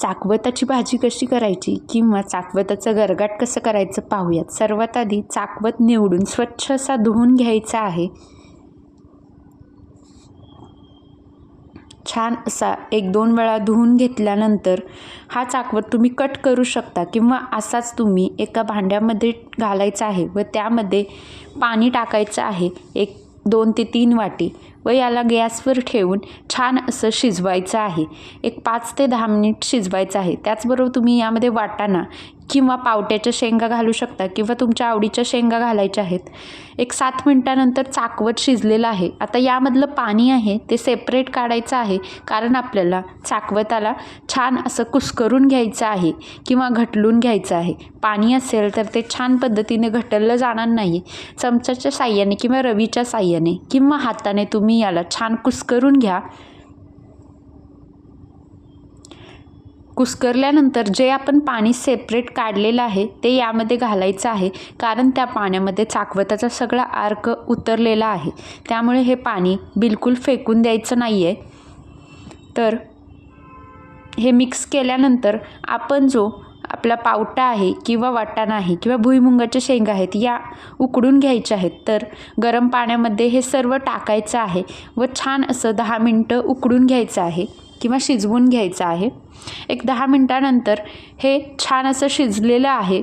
चाकवताची भाजी कशी करायची किंवा चाकवताचं गरगाट कसं करायचं पाहूयात. सर्वात आधी चाकवत निवडून स्वच्छ असा धुवून घ्यायचा आहे. छान असा एक दोन वेळा धुवून घेतल्यानंतर हा चाकवत तुम्ही कट करू शकता किंवा असाच तुम्ही एका भांड्यामध्ये घालायचा आहे व त्यामध्ये पाणी टाकायचं आहे. एक दोन ते तीन वाटी व याला गॅसवर ठेवून छान असं शिजवायचं आहे. एक पाच ते दहा मिनिट शिजवायचं आहे. त्याचबरोबर तुम्ही यामध्ये वाटाणा किंवा पावट्याच्या शेंगा घालू शकता किंवा तुमच्या आवडीच्या शेंगा घालायच्या आहेत. एक सात मिनटानंतर चाकवत शिजलेलं आहे. आता यामधलं पाणी आहे ते सेपरेट काढायचं आहे कारण आपल्याला चाकवताला छान असं कुस्करून घ्यायचं आहे किंवा घटलून घ्यायचं आहे. पाणी असेल तर ते छान पद्धतीने घटललं जाणार नाही चमच्याच्या साह्याने किंवा रवीच्या साह्याने किंवा हाताने तुम्ही याला छान कुस्करून घ्या. कुस्करल्यानंतर जे आपण पाणी सेपरेट काढलेलं आहे ते यामध्ये घालायचं आहे. कारण त्या पाण्यामध्ये चाकवताचा सगळा आर्क उतरलेला आहे. त्यामुळे हे पाणी बिलकुल फेकून द्यायचं नाही आहे तर हे मिक्स केल्यानंतर आपण जो आपला पावटा आहे किंवा वाटाणा आहे किंवा भुईमुंगाच्या शेंगा आहेत या उकडून घ्यायच्या आहेत. तर गरम पाण्यामध्ये हे सर्व टाकायचं आहे व छान असं दहा मिनटं उकडून घ्यायचं आहे. किंवा शिजवून घ्यायचं आहे. एक दहा मिनटानंतर हे छान असं शिजलेलं आहे.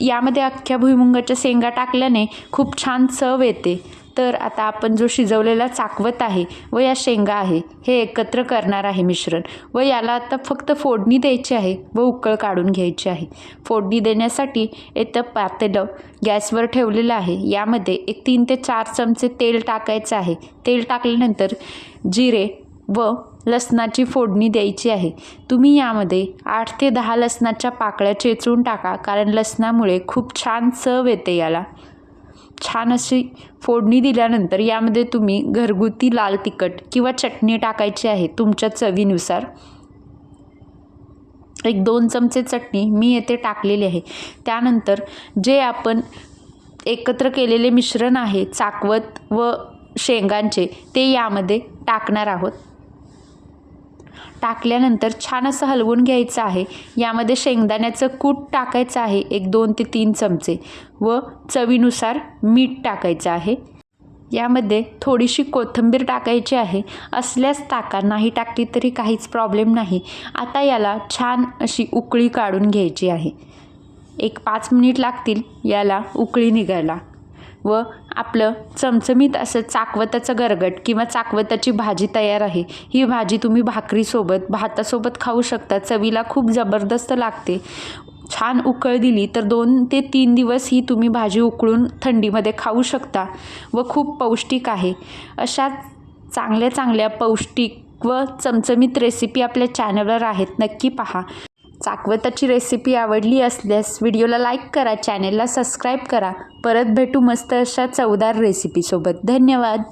यामध्ये अख्ख्या भुईमुंगाच्या शेंगा टाकल्याने खूप छान चव येते. तर आता आपण जो शिजवलेला चाकवत आहे व या शेंगा आहे हे एकत्र करणार आहे मिश्रण. व याला आता फक्त फोडणी द्यायची आहे व उकळ काढून घ्यायची आहे. फोडणी देण्यासाठी येतं पातेलं गॅसवर ठेवलेलं आहे. यामध्ये एक तीन ते चार चमचे तेल टाकायचं आहे. तेल टाकल्यानंतर जिरे व लसणाची फोडणी द्यायची आहे. तुम्ही यामध्ये आठ ते दहा लसणाच्या पाकळ्या चेचून टाका कारण लसणामुळे खूप छान चव येते याला. छान अशी फोडणी दिल्यानंतर यामध्ये तुम्ही घरगुती लाल तिखट किंवा चटणी टाकायची आहे तुमच्या चवीनुसार. एक दोन चमचे चटणी मी येथे टाकलेली आहे. त्यानंतर जे आपण एकत्र केलेले मिश्रण आहे चाकवत व शेंगांचे ते यामध्ये टाकणार आहोत. टाकल्यानंतर छान असं हलवून घ्यायचं आहे. यामध्ये शेंगदाण्याचं कूट टाकायचं आहे एक दोन ते तीन चमचे. व चवीनुसार मीठ टाकायचं आहे. यामध्ये थोडीशी कोथिंबीर टाकायची आहे. असल्यास टाका नाही टाकली तरी काहीच प्रॉब्लेम नाही. आता याला छान अशी उकळी काढून घ्यायची आहे. एक पाच मिनिट लागतील याला उकळी निघायला. व आपलं चमचमीत असं चाकवताचं गरगट किंवा चाकवताची भाजी तयार आहे. ही भाजी तुम्ही भाकरीसोबत भातासोबत खाऊ शकता. चवीला खूप जबरदस्त लागते. छान उकळ दिली तर दोन ते तीन दिवस ही तुम्ही भाजी उकळून थंडीमध्ये खाऊ शकता व खूप पौष्टिक आहे. अशा चांगल्या चांगल्या पौष्टिक व चमचमीत रेसिपी आपल्या चॅनलवर आहेत. नक्की पहा. चाकवताची रेसिपी आवडली असल्यास व्हिडिओला लाईक करा चॅनेलला सबस्क्राईब करा. परत भेटू मस्त अशा चवदार रेसिपीसोबत धन्यवाद.